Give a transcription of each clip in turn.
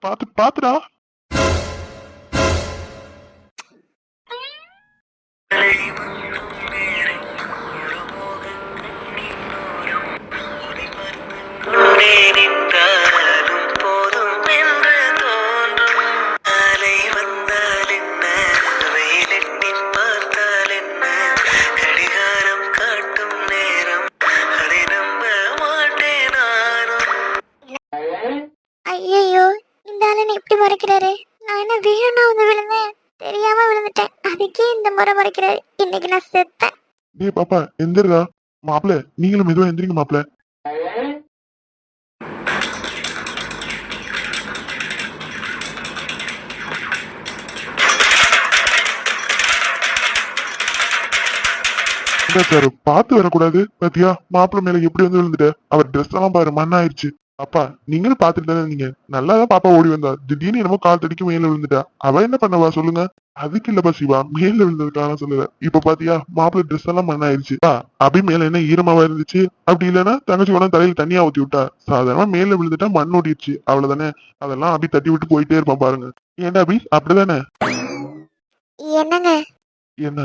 pato patrão விழுந்துட்டேன் இன்னைக்கு நான் செத்தேன். டேய் பாப்பா எந்திரா மாப்பிள நீங்களும் மெதுவா எந்திரிங்க மாப்பிள. சார் பார்த்து வரக்கூடாது. பாத்தியா மாப்பிள்ள மேல எப்படி வந்து விழுந்துட்ட? அவர் ட்ரெஸ் எல்லாம் பாரு மண்ணாயிருச்சு. அப்பா நீங்களும் பாத்துட்டு தானே இருந்தீங்க. நல்லா தான் பாப்பா ஓடி வந்தா. திடீர்னு என்னமோ கால் தடிக்கு மேல விழுந்துட்டா. அவ என்ன பண்ணவா சொல்லுங்க. அதுக்கு இல்லப்பா சிவா மேல விழுந்ததுக்காக சொல்லல. இப்ப பாத்தியா மாப்பிள்ளை ட்ரெஸ் எல்லாம் மண்ணாயிருச்சு ஆ, அபி மேல என்ன ஈரமாவா இருந்துச்சு? அப்படி இல்லைன்னா தங்கச்சி உடனே தலையில தண்ணியா ஊத்தி விட்டா. சாதாரணமா மேல விழுந்துட்டா மண் ஓடிடுச்சு அவ்வளவுதானே. அதெல்லாம் அபி தட்டி விட்டு போயிட்டே இருப்பான் பாருங்க. ஏன்டா அபி? அப்படிதானே? என்னங்க? என்ன?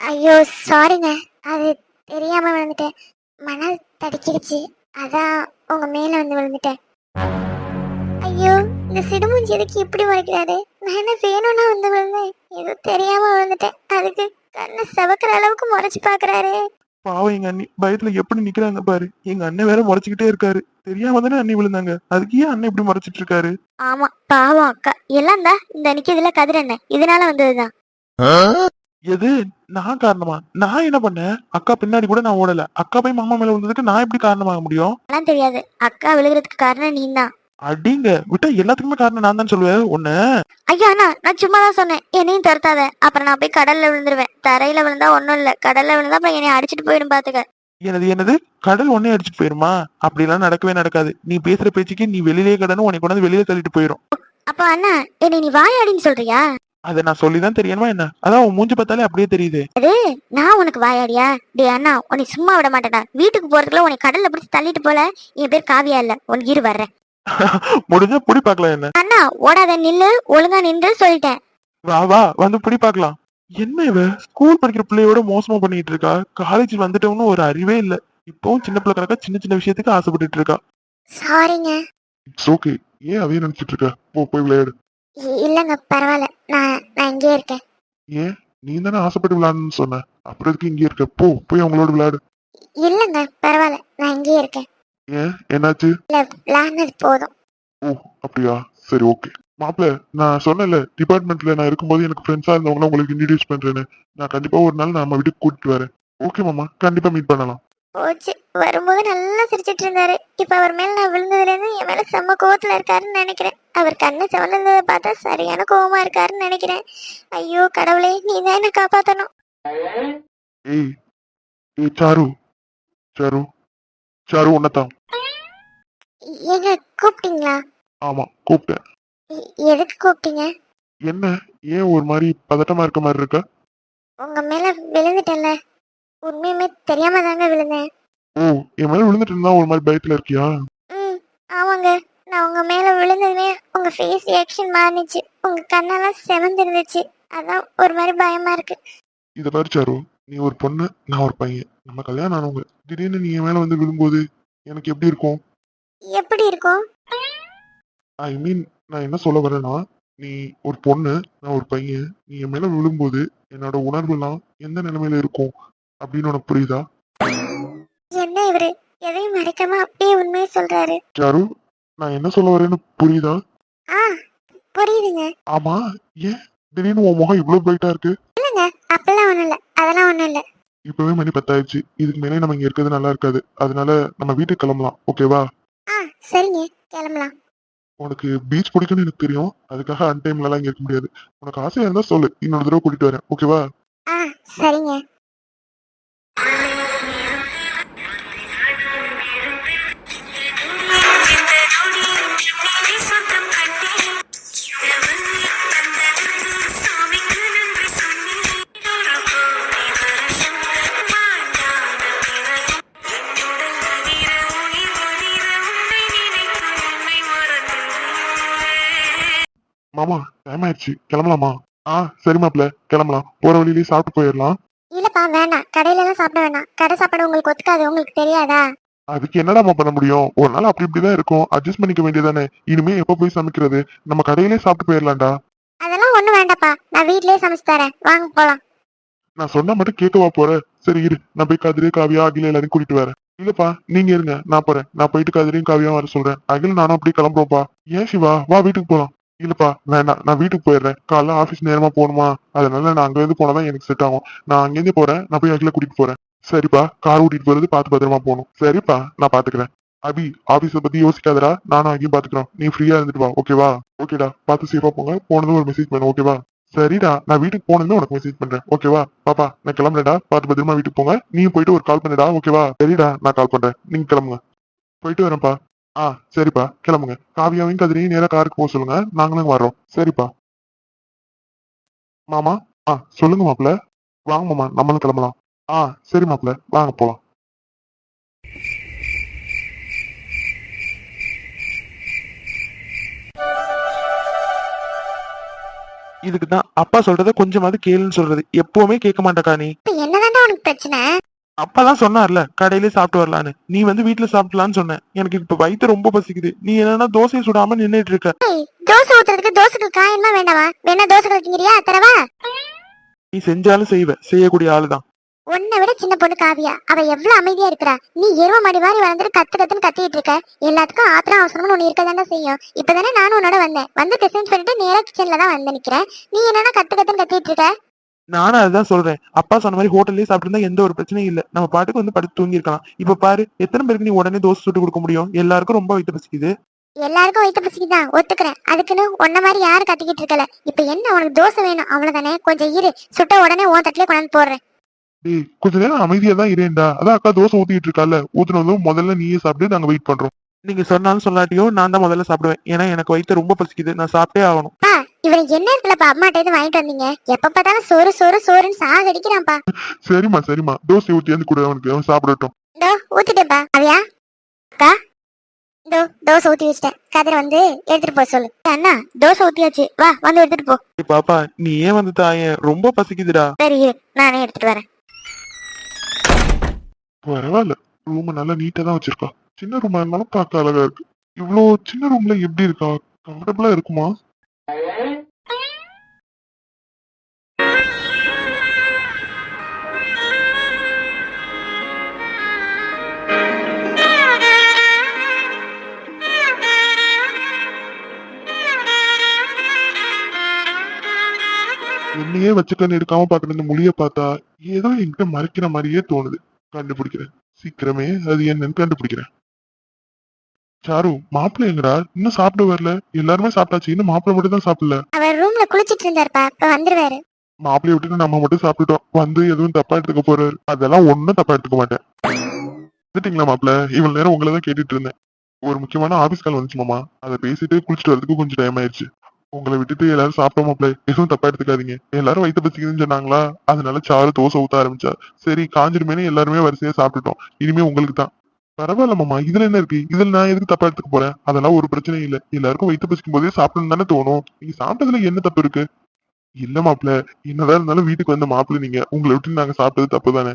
ஐயோ சாரிங்க அது தெரியாம விழுந்துட்டேன். மணல் தடிக்கிடுச்சு. அதான் உங்க மேல வந்து விழுந்துட்டேன். ஐயோ இந்த சிடுமூஞ்சி எதுக்கு இப்படி முறைக்கிறாரு நான் என்ன வேணும்னா வந்து விழுந்தேன். ஏதோ தெரியாம விழுந்துட்டேன். அதுக்கு கண்ணை செவக்கிற அளவுக்கு முறைச்சு பாக்குறாரு. பாவம் எங்க அண்ணி பயத்துல எப்படி நிக்கிறாங்க பாரு. எங்க அண்ணன் வேற முறைச்சுக்கிட்டே இருக்காரு. தெரியாம தானே அண்ணி விழுந்தாங்க. அதுக்கு ஏன் அண்ணன் இப்படி முறைச்சிட்டு இருக்காரு? ஆமா பாவம் அக்கா. எல்லாம் தான் இந்த நிக்கிறதுல கதிர் என்ன இதனால வந்ததுதான். எது? நான் காரணமா? நான் என்ன பண்ணேன்? அக்கா பின்னாடி கூட நான் ஓடல. அக்கா போய் மாமா மேல விழுந்ததுக்கு நான் எப்படி காரணமாக முடியும்? அதெல்லாம் தெரியாது. அக்கா விழுகிறதுக்கு காரணம் நீ தான் அடிங்க. விட்டா எல்லாத்துக்குமே காரணம் நான் தான் சொல்லுவேன். ஒண்ணு. ஐயா அண்ணா நான் சும்மா தான் சொன்னேன். என்னையும் துரத்தாத. அப்புறம் நான் போய் கடல்ல விழுந்துருவேன். தரையில விழுந்தா ஒண்ணும் இல்ல. கடல்ல விழுந்தா அப்புறம் என்னை அடிச்சிட்டு போயிடும் பாத்துக்க. எனது என்னது? கடல் ஒன்னே அடிச்சுட்டு போயிருமா? அப்படி எல்லாம் நடக்கவே நடக்காது. நீ பேசுற பேச்சுக்கு நீ வெளியிலே கடனும் உனக்கு கொண்டாந்து வெளியில தள்ளிட்டு போயிரும். அப்ப அண்ணா என்னை நீ வாயாடின்னு சொல்றியா? அதை நான் சொல்லிதான் தெரியணுமா என்ன? அதான் உன் மூஞ்சி பார்த்தாலே அப்படியே தெரியுது. நான் உனக்கு வாயாடியா? டேய் அண்ணா உன்னை சும்மா விட மாட்டேடா வீட்டுக்கு போறதுக்குள்ள உன்னை கடல்ல பிடிச்சி தள்ளிட்டு போல என் பேர் காவியா இல்ல. உனக்கு இரு வர்றேன். முடிஞ்சா புடி பார்க்கலாம் என்ன? அண்ணா ஓடாத நில்லு ஒழுங்கா நின்று சொல்லிட்டேன். வா வா வந்து புடி பார்க்கலாம். என்ன இவ? ஸ்கூல் படிக்கிற பிள்ளையோட மோசமா பண்ணிட்டு இருக்கா? காலேஜ் வந்துட்டவனு ஒரு அறிவே இல்ல. இப்பவும் சின்ன பிள்ளை கணக்கா சின்ன சின்ன விஷயத்துக்கு ஆசைப்பட்டுட்டு இருக்கா. சாரிங்க இட்ஸ் ஓகே ஏன் அதையே நினைச்சிட்டு இருக்க? போ போய் விளையாடு. இல்லங்க பரவாயில்ல. நான் நான் இங்கே இருக்கேன். ஏன்? நீ தானே ஆசைப்பட்டு விளையாடணும்னு சொன்ன. அப்புறம் எதுக்கு இங்கே இருக்க? போ போய் அவங்களோட விளையாடு. இல்லங்க பரவாயில்ல. நான் இங்கே இருக்கேன். ஏன்? என்னாச்சு? இல்ல விளையாடுனது போதும். ஓ அப்படியா? சரி ஓகே. மாப்பிள்ள நான் சொன்னேன்ல டிபார்ட்மெண்ட்ல நான் இருக்கும்போது எனக்கு ஃப்ரெண்ட்ஸா இருந்தவங்கள உங்களுக்கு இன்ட்ரடியூஸ் பண்றேன்னு. நான் கண்டிப்பா ஒரு நாள் நம்ம வீட்டுக்கு கூட்டிட்டு வரேன். ஓகே மாமா. கண்டிப்பா மீட் பண்ணலாம். போச்சு. வரும்போது நல்லா சிரிச்சிட்டு இருந்தாரு. இப்ப அவர் மேல நான் விழுந்ததுல இருந்து என் மேல செம்ம கோவத்துல இருக்காருன்னு நினைக்கிறேன். அவர் கண்ணு சிவந்ததை பார்த்தா சரியான கோவமா இருக்காருன்னு நினைக்கிறேன். ஐயோ கடவுளே நீ தான் என்ன காப்பாத்தணும். ஏய் ஏய் சாரு. சாரு. சாரு உன்னதான் ஏங்க கூப்பிட்டீங்களா? ஆமா கூப்பிட்டேன். எதுக்கு கூப்பிட்டீங்க? என்ன ஏன் ஒரு மாதிரி பதட்டமா இருக்க மாதிரி இருக்க? உங்க மேல விழுந்துட்டேன்ல. உண்மையுமே தெரியாம தாங்க விழுந்தேன். ஓ என் மேல விழுந்துட்டு இருந்தா ஒரு மாதிரி பயத்துல இருக்கியா? ம் ஆமாங்க. நான் உங்க மேல விழுந்ததுமே உங்க ஃபேஸ் ரியாக்ஷன் மாறினுச்சு. உங்க கண்ணெல்லாம் செவந்திருந்துச்சு. அதான் ஒரு மாதிரி பயமா இருக்கு. இத பாரு சாரு நீ ஒரு பொண்ணு நான் ஒரு பையன். நம்ம கல்யாணம் ஆனவங்க. திடீர்னு நீ என் மேல வந்து விழும்போது எனக்கு எப்படி இருக்கும்? எப்படி இருக்கும்? ஐ மீன் நான் என்ன சொல்ல வரேன்னா நீ ஒரு பொண்ணு நான் ஒரு பையன். நீ என் மேல விழும்போது என்னோட உணர்வுலாம் எந்த நிலைமையில இருக்கும்? அப்படின்னு உனக்கு புரியுதா? என்ன இவரு? எதையும் மறைக்காம அப்படியே உண்மையை சொல்றாரு. சாரு நான் என்ன சொல்ல வரேன்னு புரியுதா? ஆ புரியுதுங்க. ஆமா ஏன்? திடீர்னு உன் முகம் இவ்வளவு பிரைட்டா இருக்கு. இல்லைங்க அப்பெல்லாம் ஒண்ணும் இல்ல அதெல்லாம் ஒண்ணும் இல்ல. இப்பவே மணி பத்தாயிடுச்சு. இதுக்கு மேலே நம்ம இங்க இருக்கிறது நல்லா இருக்காது. அதனால நம்ம வீட்டுக்கு கிளம்பலாம் ஓகேவா? ஆ சரிங்க கிளம்பலாம். உனக்கு பீச் பிடிக்கும்னு எனக்கு தெரியும். அதுக்காக அன் டைம்ல எல்லாம் இங்க இருக்க முடியாது. உனக்கு ஆசையா இருந்தா சொல்லு. இன்னொரு தடவை கூட்டிட்டு வரேன் ஓகேவா? ஆ சரிங்க. மாமா டைம் ஆயிடுச்சு. கிளம்பலாமா? ஆ சரி மாப்ள கிளம்பலாம். போற வழியிலேயே சாப்பிட்டு போயிடலாம். இல்லப்பா வேண்டாம் கடையில எல்லாம் சாப்பிட வேண்டாம் கடை சாப்பாடு உங்களுக்கு ஒத்துக்காது. உங்களுக்கு தெரியாதா? அதுக்கு என்னடாமா பண்ண முடியும்? ஒரு நாள் அப்படி இப்படிதான் இருக்கும். அட்ஜஸ்ட் பண்ணிக்க வேண்டியதானே இனிமே எப்ப போய் சமைக்கிறது? நம்ம கடையிலே சாப்பிட்டு போயிடலாம்டா. அதெல்லாம் ஒண்ணும் வேண்டாப்பா. நான் வீட்லயே சமைச்சு தரேன். வாங்க போலாம். நான் சொன்னா மட்டும் கேட்கவா போற? சரி இரு. நான் போய் கதிரே காவியா அகில எல்லாரையும் கூட்டிட்டு வரேன். இல்லப்பா நீங்க இருங்க. நான் போறேன். நான் போயிட்டு கதிரையும் காவியா வர சொல்றேன். அகில் நானும் அப்படியே கிளம்புறோம்ப்பா. ஏன் சிவா? வா வீட்டுக்கு போலாம். இல்லப்பா வேண்டாம் நான் வீட்டுக்கு போயிடுறேன். காலைல ஆபீஸ் நேரமா போகணுமா? அதனால நான் அங்க இருந்து போனாதான் எனக்கு செட் ஆகும். நான் அங்கேருந்து போறேன். நான் போய் அகில கூட்டிட்டு போறேன். சரிப்பா கார் ஓட்டிட்டு போறது பார்த்து பத்திரமா போகணும். சரிப்பா நான் பாத்துக்கிறேன். அபி ஆபீஸ பத்தி யோசிக்காதடா. நானும் அங்கேயும் பாத்துக்கிறோம். நீ ஃப்ரீயா இருந்துட்டு வா ஓகேவா ஓகேடா பார்த்து சேஃபா போங்க. போனதும் ஒரு மெசேஜ் பண்ணு ஓகேவா சரிடா நான் வீட்டுக்கு போனதும் உனக்கு மெசேஜ் பண்றேன். ஓகேவா பாப்பா நான் கிளம்புறேடா பார்த்து பத்திரமா வீட்டுக்கு போங்க. நீ போயிட்டு ஒரு கால் பண்ணுடா ஓகேவா சரிடா நான் கால் பண்றேன். நீங்க கிளம்புங்க. போயிட்டு வரேன்ப்பா. ஆ சரிப்பா. கிளம்புங்க. காவியாவையும் கதிரையும் நேரா காருக்கு போக சொல்லுங்க. நாங்களும் வர்றோம். சரிப்பா. மாமா ஆ சொல்லுங்க மாப்பிள்ள வாங்க மாமா நம்மளும் கிளம்பலாம். ஆ சரி மாப்பிள்ள வாங்க போலாம். இதுக்கு தான் அப்பா சொல்றத கொஞ்சமாவது கேளுன்னு சொல்றது. எப்பவுமே கேட்க மாட்டேக்கா நீ. என்னதான்டா உனக்கு பிரச்சனை? அப்பா தான் சொன்னார்ல கடையிலே சாப்பிட்டு வரலான்னு. நீ வந்து வீட்டுல சாப்பிடலான்னு சொன்ன. எனக்கு இப்ப வயித்து ரொம்ப பசிக்குது. நீ என்னன்னா தோசையை சுடாம நின்னுட்டு இருக்க. தோசை ஊத்துறதுக்கு தோசைக்கு காயமா வேண்டாமா வேணா தோசை கலக்கிங்கிறியா தரவா? நீ செஞ்சாலும் செய்வ. செய்யக்கூடிய ஆளுதான். உன்னை விட சின்ன பொண்ணு காவியா. அவ எவ்வளவு அமைதியா இருக்கிறா. நீ எருவ மாடி மாதிரி வளர்ந்துட்டு கத்து கத்துன்னு கத்திட்டு இருக்க. எல்லாத்துக்கும் ஆத்திரம் அவசரம்னு ஒண்ணு இருக்க செய்யும். இப்பதானே நானும் உன்னோட வந்தேன். வந்து டிசைன் பண்ணிட்டு நேரா கிச்சன்ல தான் வந்து நிக்கிறேன். நீ என்னன்னா கத்து கத்துன்னு கத்திட்டு இருக்க. நானும் அதுதான் சொல்றேன். அப்பா சொன்ன மாதிரி ஹோட்டல்லே சாப்பிட்டு எந்த ஒரு பிரச்சனையும் இல்ல. நம்ம பாட்டுக்கு வந்து படுத்து தூங்கி இருக்கலாம் இப்ப பாரு எத்தனை பேருக்கு நீ உடனே தோசை சுட்டு கொடுக்க முடியும்? எல்லாருக்கும் ரொம்ப வயித்து பசிக்குது. எல்லாருக்கும் வயிற்று பசிக்குதான் ஒத்துக்கிறேன். அதுக்குன்னு உன்ன மாதிரி யாரும் கத்திக்கிட்டு இருக்கல. இப்ப என்ன உனக்கு தோசை வேணும்? அவ்வளவுதானே? கொஞ்சம் இரு. சுட்ட உடனே உன் தட்டிலே கொண்டாந்து போடுறேன். டேய் கொஞ்ச நேரம் அமைதியா தான் இருண்டா அதான் அக்கா தோசை ஊத்திட்டு இருக்கால. ஊத்துனதும் முதல்ல நீயே சாப்பிட்டு நாங்க வெயிட் பண்றோம். நீங்க சொன்னாலும் சொல்லாட்டியும் நான் தான் முதல்ல சாப்பிடுவேன். ஏன்னா எனக்கு வயித்து ரொம்ப பசிக்குது. நான் சாப்பிட்டே ஆகணும். இவன் என்ன இருக்குல்லப்பா அம்மாட்ட இருந்து வாங்கிட்டு வந்தீங்க? எப்ப பார்த்தாலும் சோறு சோறு சோறுன்னு சாகடிக்கிறான்ப்பா சரிம்மா சரிம்மா. தோசை ஊத்தி வந்து கூட அவனுக்கு. அவன் சாப்பிடட்டும். இதோ ஊத்திட்டேன்ப்பா. அவையா? அக்கா? இதோ தோசை ஊத்தி வச்சிட்டேன். கதிரை வந்து எடுத்துட்டு போக சொல்லு. அண்ணா தோசை ஊத்தியாச்சு. வா வந்து எடுத்துட்டு போ. ஏய் பாப்பா நீ ஏன் வந்து தாயேன் ரொம்ப பசிக்குதுடா. சரி இரு, நானே எடுத்துட்டு வரேன். பரவாயில்ல. ரூம் நல்லா நீட்டா தான் வச்சிருக்கா. சின்ன ரூமா இருந்தாலும் பார்க்க அழகா இருக்கு. இவ்வளோ சின்ன ரூம்ல எப்படி இருக்கா? கம்ஃபர்டபுளா இருக்குமா? என்னையே வச்சுக்கன்னு எடுக்காம பாக்குற இந்த மொழிய பார்த்தா ஏதோ என்கிட்ட மறைக்கிற மாதிரியே தோணுது. கண்டுபிடிக்கிறேன். சீக்கிரமே அது என்னன்னு கண்டுபிடிக்கிறேன். சாரு மாப்பிள்ளை எங்கடா? இன்னும் சாப்பிட வரல. எல்லாருமே சாப்பிட்டாச்சு. இன்னும் மாப்பிள்ளை மட்டும் தான் சாப்பிடல. அவர் ரூம்ல குளிச்சிட்டு இருந்தாருப்பா. இப்ப வந்துருவாரு. மாப்பிள்ளைய விட்டுட்டு நம்ம மட்டும் சாப்பிட்டுட்டோம். வந்து எதுவும் தப்பா எடுத்துக்க போறாரு. அதெல்லாம் ஒண்ணும் தப்பா எடுத்துக்க மாட்டேன். வந்துட்டீங்களா மாப்பிள்ள? இவ்வளவு நேரம் உங்களை தான் கேட்டுட்டு இருந்தேன். ஒரு முக்கியமான ஆபீஸ் கால் வந்துச்சு மாமா. அதை பேசிட்டு குளிச்சுட்டு வரதுக்கு கொஞ்சம் டைம் ஆயிடுச்சு. உங்களை விட்டுட்டு எல்லாரும் சாப்பிட்டோம் மாப்பிள்ள எதுவும் தப்பா எடுத்துக்காதீங்க. எல்லாரும் வயிற்று பசிக்குதுன்னு சொன்னாங்களா? அதனால சாரு தோசை ஊத்த ஆரம்பிச்சா. சரி காஞ்சிருமேனு எல்லாருமே வரிசையா சாப்பிட்டுட்டோம். இனிமே உங்களுக்கு தான். பரவாயில்ல மாமா இதுல என்ன இருக்கு? இதுல நான் எதுக்கு தப்பா எடுத்துக்க போறேன்? அதெல்லாம் ஒரு பிரச்சனையும் இல்ல. எல்லாருக்கும் வயிற்று பசிக்கும் போதே சாப்பிடணும் தானே தோணும். நீங்க சாப்பிட்டதுல என்ன தப்பு இருக்கு? இல்ல மாப்பிள்ள என்னதான் இருந்தாலும் வீட்டுக்கு வந்த மாப்பிள்ள நீங்க. உங்களை விட்டு நாங்க சாப்பிட்டது தப்பு தானே.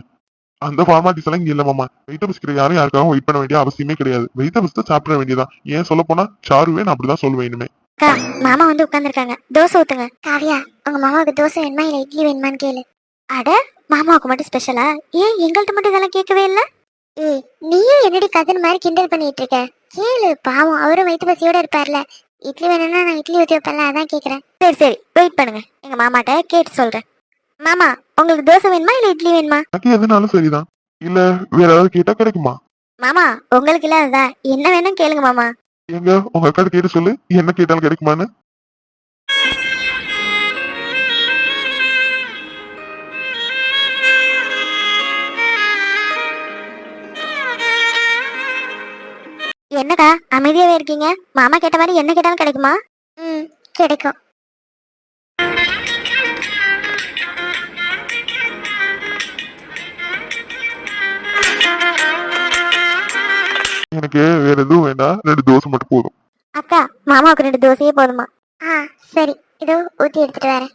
அந்த ஃபார்மாலிட்டிஸ் எல்லாம் இங்க இல்ல மாமா. வெயிட்ட பசிக்கிற யாரும் யாருக்காகவும் வெயிட் பண்ண வேண்டிய அவசியமே கிடையாது. வெயிட்ட பசித்து சாப்பிட வேண்டியதான் ஏன் சொல்ல போனா சாருவே நான் அப்படிதான் சொல்லுவேன் இனிமே. அக்கா மாமா வந்து உட்கார்ந்திருக்காங்க. தோசை ஊத்துங்க. காவியா உங்க மாமாவுக்கு தோசை வேணுமா இல்ல இட்லி வேணுமான்னு கேளு. அட மாமாவுக்கு மட்டும் ஸ்பெஷலா ஏன் எங்கள்கிட்ட மட்டும் இதெல்லாம் கேட்கவே இல்ல? ஏய் நீயும் என்னடி கதன் மாதிரி கிண்டல் பண்ணிட்டு இருக்க? கேளு பாவம் அவரும் வயிற்று பசியோட இருப்பார்ல. இட்லி வேணும்னா நான் இட்லி ஊத்தி வைப்பேன்ல அதான் கேக்குறேன். சரி சரி வெயிட் பண்ணுங்க. எங்க மாமாட்ட கேட்டு சொல்றேன். மாமா உங்களுக்கு தோசை வேணுமா இல்ல இட்லி வேணுமா? எனக்கு எதுனாலும் சரிதான். இல்ல வேற ஏதாவது கேட்டா கிடைக்குமா? மாமா உங்களுக்கு இல்லாததா என்ன வேணும் கேளுங்க மாமா. எங்க உங்க அக்கா கேட்டு சொல்லு என்ன கேட்டாலும் கிடைக்குமான்னு? என்னக்கா அமைதியாவே இருக்கீங்க? மாமா கேட்ட மாதிரி என்ன கேட்டாலும் கிடைக்குமா? ம் கிடைக்கும். எனக்கு வேற எதுவும் வேண்டாம். ரெண்டு தோசை மட்டும் போதும். அக்கா மாமாவுக்கு ரெண்டு தோசையே போதுமா? ஆ சரி. இதோ ஊத்தி எடுத்துட்டு வரேன்.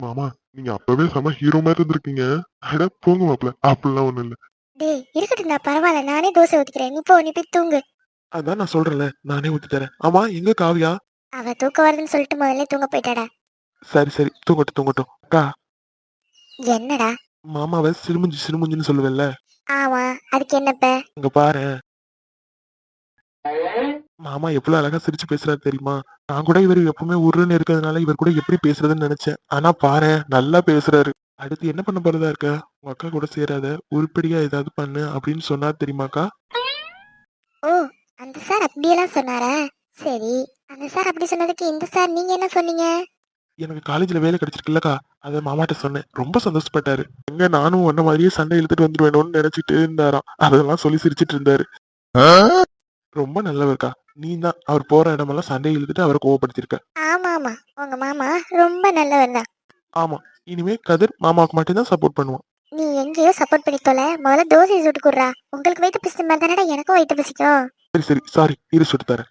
மாமா நீங்க அப்பவே செம ஹீரோ மாதிரி இருந்திருக்கீங்க. அட போங்க மாப்பிள்ள. அப்படிலாம் ஒண்ணும் இல்ல. டேய் இருக்கட்டும்டா பரவாயில்ல. நானே தோசை ஊத்திக்கிறேன். நீ போ நீ போய் தூங்கு. அதான் நான் சொல்றேன்ல. நானே ஊத்தி தரேன். ஆமா எங்க காவியா? அவ தூக்கம் வருதுன்னு சொல்லிட்டு முதல்ல தூங்க போயிட்டாடா. சரி சரி. தூங்கட்டும் தூங்கட்டும். அக்கா என்னடா? மாமாவை சிறுமுஞ்சி சிறுமுஞ்சின்னு சொல்லுவேன்ல. ஆமா அதுக்கு என்னப்ப? அங்க பாரு. மாமா எவ்வளவு அழகா சிரிச்சு பேசுறாரு தெரியுமா? நான் கூட இவர் எப்பவுமே உருன்னு இருக்கிறதுனால இவர் கூட எப்படி பேசுறதுன்னு நினைச்சேன். ஆனா பாரு நல்லா பேசுறாரு. அடுத்து என்ன பண்ண போறதா இருக்க? உங்க அக்கா கூட சேராத உருப்படியா ஏதாவது பண்ணு அப்படின்னு சொன்னா தெரியுமாக்கா? ஓ அந்த சார் அப்படியெல்லாம் சொன்னாரா? சரி அந்த சார் அப்படி சொன்னதுக்கு இந்த சார் நீங்க என்ன சொன்னீங்க? எனக்கு காலேஜ்ல வேலை கிடைச்சிருக்குல்லக்கா. அதை மாமாட்ட சொன்னேன். ரொம்ப சந்தோஷப்பட்டாரு. எங்க நானும் உன்ன மாதிரியே சண்டை இழுத்துட்டு வந்துருவேணும்னு நினைச்சிட்டு இருந்தாராம். அதெல்லாம் சொல்லி சிரிச்சிட்டு இருந்தாரு. ரொம்ப நல்லவர்க்கா. நீ தான் அவர் போற இடமெல்லாம் சண்டை இழுத்துட்டு அவரை கோவப்படுத்திருக்க ஆமா ஆமா உங்க மாமா ரொம்ப நல்லவர் தான். ஆமா. இனிமே கதிர் மாமாவுக்கு மட்டும்தான் சப்போர்ட் பண்ணுவான். நீ எங்கேயோ சப்போர்ட் பண்ணி தொலை முதல்ல தோசை சுட்டு குடுறா. உங்களுக்கு வயிற்று பிசித்த மாதிரி தானடா எனக்கும் வயிற்று பிசிக்கும். சரி சரி. சாரி இரு சுட்டு தரேன்.